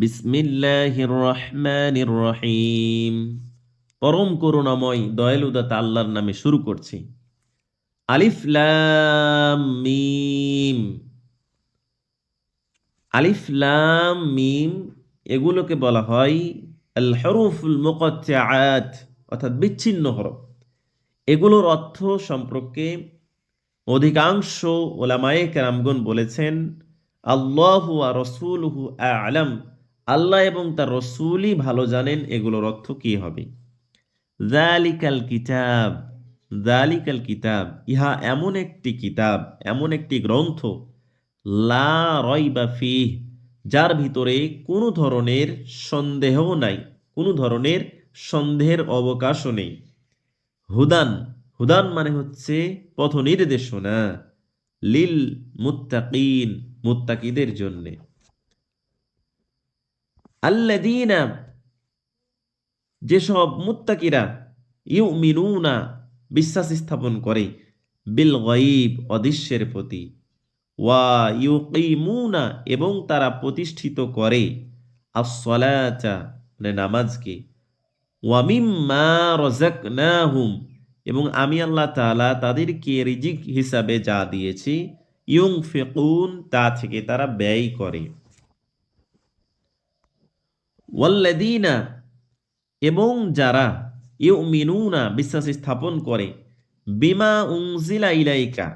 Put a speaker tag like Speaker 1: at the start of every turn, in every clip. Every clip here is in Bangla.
Speaker 1: বিসমিল্লাহির রহমানির রহিম পরম করুণাময়, দয়ালুদাতা আল্লাহর নামে শুরু করছি। আলিফ লাম মিম। আলিফ লাম মিম এগুলোকে বলা হয় আল হরুফুল মুকাত্তাআত অর্থাৎ বিচ্ছিন্ন হরফ। এগুলোর অর্থ সম্পর্কে অধিকাংশ ওলামায়ে কেরামগণ বলেছেন, আল্লাহ আর রসুলহু আলাম। আল্লাহ এবং তার রসুলই ভালো জানেন এগুলোর অর্থ কি হবে। জালিকাল কিতাব জালিকাল কিতাব, ইহা এমন একটি কিতাব, এমন একটি গ্রন্থ, লা যার ভিতরে কোনো ধরনের সন্দেহ নাই, কোনো ধরনের সন্দেহের অবকাশও নেই। হুদান হুদান মানে হচ্ছে পথ নির্দেশনা লিল মুত্তাকিন, মুত্তাকিদের জন্যে। আল্লাদিনা যেসব মুত্তাকিরা ইউ মিনুনা বিশ্বাস স্থাপন করে, বিল গয়ব, অদৃশ্যের প্রতি, ওয়া ইউকিমুনা, এবং তারা প্রতিষ্ঠিত করে আসলাচা মানে নামাজকে ওয়ামিম্মা রজাকনাহুম এবং আমি আল্লাহ তাআলা তাদেরকে রিজিক হিসাবে যা দিয়েছি ইউং ফেকুন তা থেকে তারা ব্যয় করে। ওয়াল্লাদিনা এবং যারা ইউ মিনুনা বিশ্বাস স্থাপন করে, বিমা উংজিলা ইলাইকা।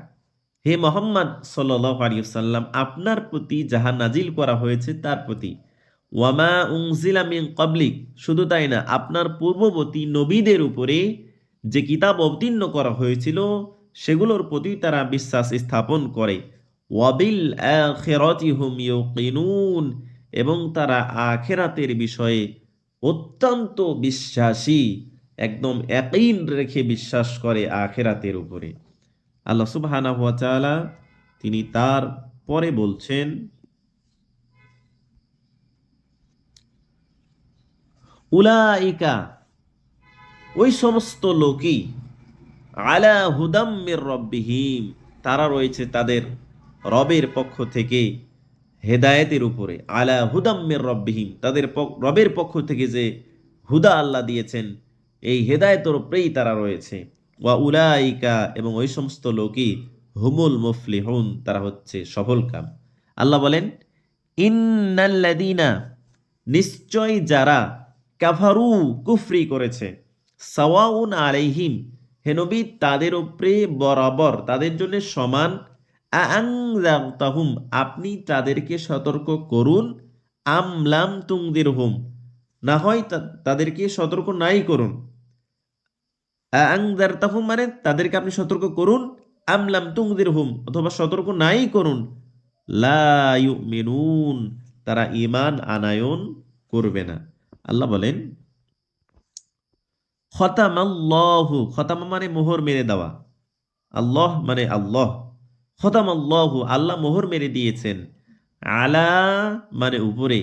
Speaker 1: হে মোহাম্মদ সাল্লাহ আলিয়াল্লাম আপনার প্রতি যাহা নাজিল করা হয়েছে তার প্রতি। ওয়ামা উংজিলা মিন কবলিক শুধু তাই না, আপনার পূর্ববর্তী নবীদের উপরে যে কিতাব অবতীর্ণ করা হয়েছিল, সেগুলোর প্রতি তারা বিশ্বাস স্থাপন করে। ওয়াবিল আখিরাতি হুম ইউকিনুন এবং তারা আখেরাতের বিষয়ে অত্যন্ত বিশ্বাসী, একদম একইন রেখে বিশ্বাস করে আখেরাতের উপরে। হুয়া তাআলা তিনি তার পরে বলছেন, উলাইকা ওই সমস্ত লোকই আলা হুদাম্মির রব্বিহিম, তারা রয়েছে তাদের রবের পক্ষ থেকে হেদায়েতের উপরে, আলা হুদাম্মের রব্বিহিম, তাদের রবের পক্ষ থেকে যে হুদা আল্লাহ দিয়েছেন, এই হেদায়েতের উপরেই তারা রয়েছে। ওয়া উলাইকা, এবং ওই সমস্ত লোকই হুমুল মুফলিহুন, তারা হচ্ছে সফল কাম। আল্লাহ বলেন ইন্নাল্লাদিনা নিশ্চয় যারা কাফারু, কুফরি করেছে, সাওয়াউন আলাইহিম, হে নবী, তাদের উপরে বরাবর, তাদের জন্য সমান আংজাহম আপনি তাদেরকে সতর্ক করুন আমলাম তুংদির হুম না হয় তাদেরকে সতর্ক নাই করুন। তাহুম মানে তাদেরকে আপনি সতর্ক করুন আমলাম তুংদির হুম অথবা সতর্ক নাই করুন। লা ইউমিনুন, তারা ইমান আনায়ন করবে না। আল্লাহ বলেন খতাম আল্লাহ খতাম মানে মোহর মেরে দেওয়া। আল্লাহ মানে আল্লাহ। খতাম আল্লাহ আল্লাহ মোহর মেরে দিয়েছেন। আলা মানে উপরে,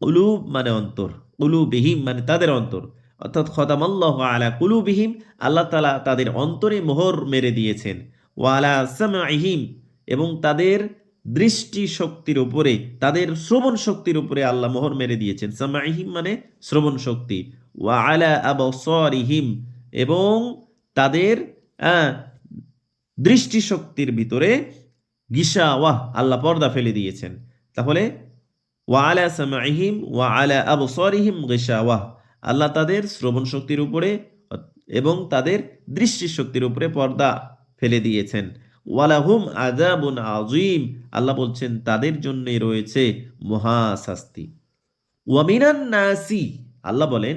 Speaker 1: কুলুব মানে অন্তর, কুলুবিহিম মানে তাদের অন্তর। অর্থাৎ খতাম আল্লাহ আলা কুলুবিহিম, আল্লাহ তালা তাদের অন্তরে মোহর মেরে দিয়েছেন। ও আলা সামাইহিম এবং তাদের দৃষ্টি শক্তির উপরে, তাদের শ্রবণ শক্তির উপরে আল্লাহ মোহর মেরে দিয়েছেন। সামাইহিম মানে শ্রবণ শক্তি ওয়া আলা আবসারিহিম, এবং তাদের দৃষ্টিশক্তির ভিতরে গিসা, ওয়াহ, আল্লাহ পর্দা ফেলে দিয়েছেন। তাহলে, ওয়া আলা সামাইহিম ওয়া আলা আবসারিহিম গিসা, ওয়াহ, আল্লাহ তাদের শ্রবণ শক্তির উপরে এবং তাদের দৃষ্টিশক্তির উপরে পর্দা ফেলে দিয়েছেন। ওয়ালাহুম আজাবুন আজিম আল্লাহ বলছেন, তাদের জন্যই রয়েছে মহা শাস্তি। ওয়ামিনান নাসি, আল্লাহ বলেন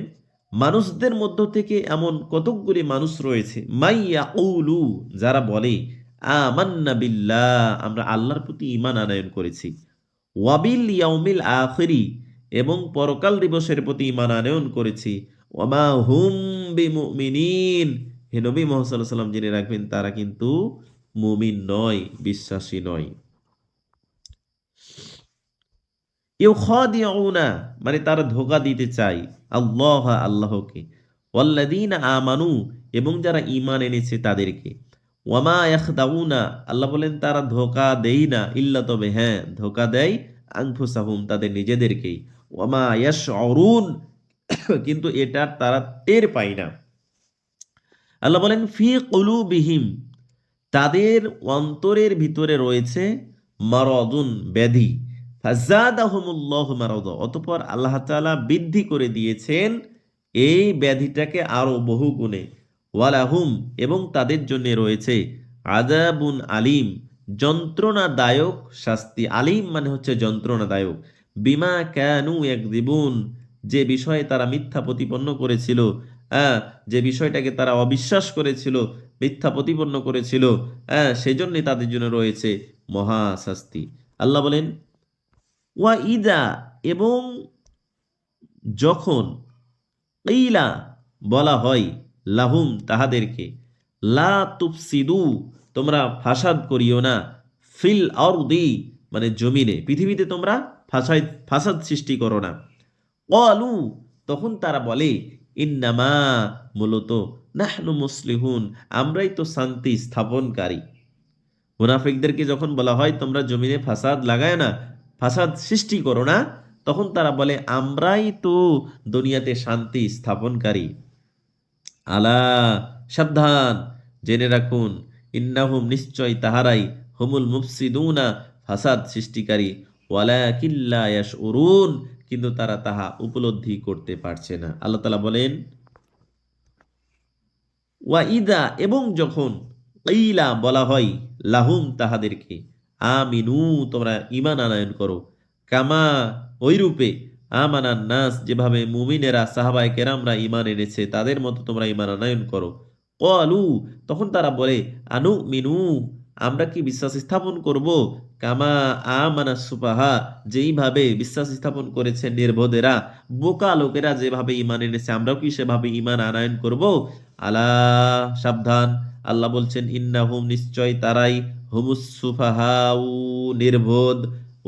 Speaker 1: মানুষদের মধ্য থেকে এমন কতকগুলি মানুষ রয়েছে। মাইয়া উলু যারা বলে, আমান্না বিল্লাহ, আমরা আল্লাহর প্রতি ইমান আনয়ন করেছি। ওয়াবিল ইয়াউমিল আখিরি, এবং পরকাল দিবসের প্রতি ইমান আনয়ন করেছি। ওমা হুম বিমুমিনিন। হে নবী মোহাম্মদ সাল্লাম জেনে রাখবেন, তারা কিন্তু মুমিন নয়, বিশ্বাসী নয়। ইউখাদিউনা মানে তারা ধোকা দিতে চায় আল্লাহ, আল্লাহকে। ওয়াল্লাযীনা আমানু, এবং যারা ঈমান এনেছে তাদেরকে। ওয়ামা ইয়াখদাউনা, আল্লাহ বলেন, তারা ধোকা দেই না, ইল্লা তবে হ্যাঁ ধোকা দেয় আনফুসাহুম, তাদের নিজেদেরকেই। ওমা ইয়াস অরুণ কিন্তু এটার তারা টের পায় না। আল্লাহ বলেন, ফি কলু বিহিম তাদের অন্তরের ভিতরে রয়েছে মারদুন, ব্যাধি। অতপর আল্লাহ তাআলা বৃদ্ধি করে দিয়েছেন এই ব্যাধিটাকে আরও বহু গুণে ওয়ালাহুম, এবং তাদের জন্য রয়েছে আজাবুন আলিম, যন্ত্রণাদায়ক শাস্তি। আলিম মানে হচ্ছে যন্ত্রণাদায়ক। বিমা ক্যানু এক দিবুন যে বিষয়ে তারা মিথ্যা প্রতিপন্ন করেছিল হ্যাঁ যে বিষয়টাকে তারা অবিশ্বাস করেছিল, মিথ্যা প্রতিপন্ন করেছিল হ্যাঁ সেজন্যে তাদের জন্য রয়েছে মহা শাস্তি আল্লাহ বলেন ওয়া ইদা, এবং যখন ইলা বলা হয় লাহুম তাহাদেরকে, লা তুফসিদু, তোমরা ফাসাদ করিও না, ফিল অরদি মানে জমিনে, পৃথিবীতে তোমরা ফাসাদ ফাসাদ সৃষ্টি করো না। অলু তখন তারা বলে, ইন্নামা মূলত নাহনু মুসলিহুন, আমরাই তো শান্তি স্থাপনকারী। মুনাফিকদেরকে যখন বলা হয়, তোমরা জমিনে ফাসাদ লাগায় না ফাসাদ সৃষ্টি করো না। তখন তারা বলে, আমরাই তো দুনিয়াতে শান্তি স্থাপনকারী। আলা সাবধান, জেনে রাখুন, ইন্নাহুম নিশ্চয় তাহারাই হুমুল মুফসিদুনা ফাসাদ সৃষ্টিকারী। ওয়ালা কিল্লা ইয়াশউরুন, কিন্তু তারা তাহা উপলব্ধি করতে পারছে না। আল্লাহ তালা বলেন, ওয়া ইদা, এবং যখন ইলা বলা হয়, লাহুম তাহাদেরকে আমিনু, তোমরা ইমান আনায়ন করো। কামা ওই রূপে আমানান নাস, যেভাবে মুমিনেরা, সাহাবায় কেরামরা ইমান এনেছে, তাদের মতো তোমরা ইমান আনায়ন করো। কলু তখন তারা বলে আনু মিনু আমরা কি বিশ্বাস স্থাপন করব? কামা আমানা সুপাহা যেইভাবে বিশ্বাস স্থাপন করেছে নির্বোধেরা, বোকা লোকেরা যেভাবে ইমান এনেছে, আমরাও কি সেভাবে ইমান আনায়ন করব? আলা, সাবধান, আল্লাহ বলছেন, ইন্নাহুম নিশ্চয় তারাই হুমুস সুফাহাউ নির্বোধ,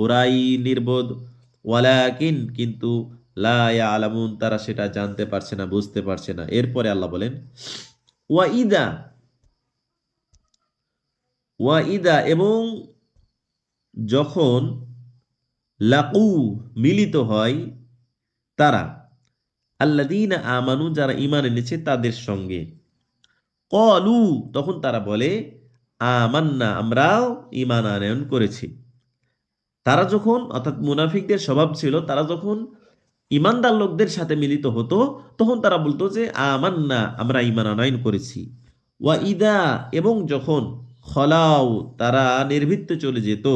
Speaker 1: ওরাই নির্বোধ। ওয়ালাকিন, কিন্তু লা আলামুন তারা সেটা জানতে পারছে না, বুঝতে পারছে না। এরপরে আল্লাহ বলেন ওয়াইদা ওয়াইদা এবং যখন লাকু মিলিত হয় তারা আল্লাদিন আমানু, যারা ইমান এনেছে তাদের সঙ্গে কলু তখন তারা বলে আমান্না, আমরাও ইমান আনয়ন করেছি। তারা যখন, অর্থাৎ মুনাফিকদের স্বভাব ছিল, তারা যখন ইমানদার লোকদের সাথে মিলিত হতো, তখন তারা বলতো যে, আমান্না, আমরা ইমান আনায়ন করেছি। ওয়া ইদা, এবং যখন খলাও তারা নির্ভীত্তে চলে যেত,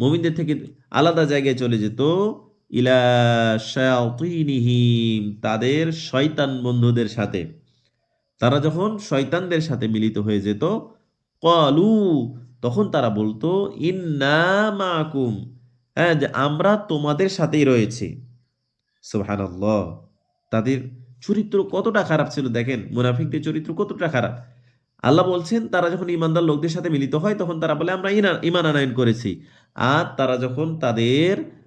Speaker 1: মমিনদের থেকে আলাদা জায়গায় চলে যেত, ইলা শায়াতিনিহিম, তাদের শয়তান বন্ধুদের সাথে। তারা যখন শয়তানদের সাথে মিলিত হয়ে যেত কলু, তখন তারা বলতো, ইন্না মাকুম। হ্যাঁ যে আমরা তোমাদের সাথেই রয়েছি। সুবহানাল্লাহ। তাদের চরিত্র কতটা খারাপ ছিল দেখেন, মুনাফিকদের চরিত্র কতটা খারাপ। আল্লাহ বলছেন, তারা যখন ইমানদার লোকদের সাথে মিলিত হয়, তখন তারা বলে, আমরা ইমান আনায়ন করেছি। আর তারা যখন তাদের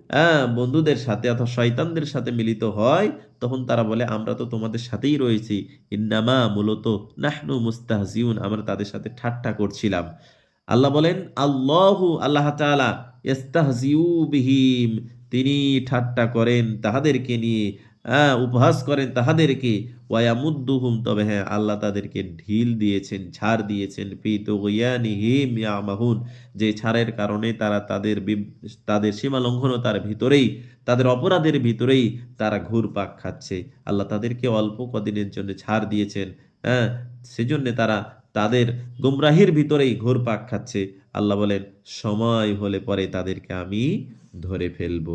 Speaker 1: বন্ধুদের সাথে অথবা শয়তানদের সাথে মিলিত হয়, তখন তারা বলে, আমরা তো তোমাদের সাথেই রয়েছি। ইন্নামা মূলত নাহনু মুস্তাহজিউন, আমরা তাদের সাথে ঠাট্টা করছিলাম। আল্লাহ বলেন, আল্লাহু, আল্লাহ তালা ইস্তাহজিউ বিহিম, তিনি ঠাট্টা করেন তাহাদেরকে নিয়ে। হ্যাঁ উপহাস করেন তাহাদেরকে। ওয়ায়ামুদ্দুহুম, তবে হ্যাঁ আল্লাহ তাদেরকে ঢিল দিয়েছেন, ছাড় দিয়েছেন। ফি তুগয়ানিহিম ইয়ামাহুন যে ছাড়ের কারণে তারা তাদের তাদের সীমা লঙ্ঘনতার ভিতরেই, তাদের অপরাধের ভিতরেই তারা ঘুর পাক খাচ্ছে। আল্লাহ তাদেরকে অল্প কদিনের জন্য ছাড় দিয়েছেন। হ্যাঁ সেজন্য তারা তাদের গুমরাহির ভিতরেই ঘুরপাক খাচ্ছে। আল্লাহ বলেন, সময় হলে পরে তাদেরকে আমি ধরে ফেলব।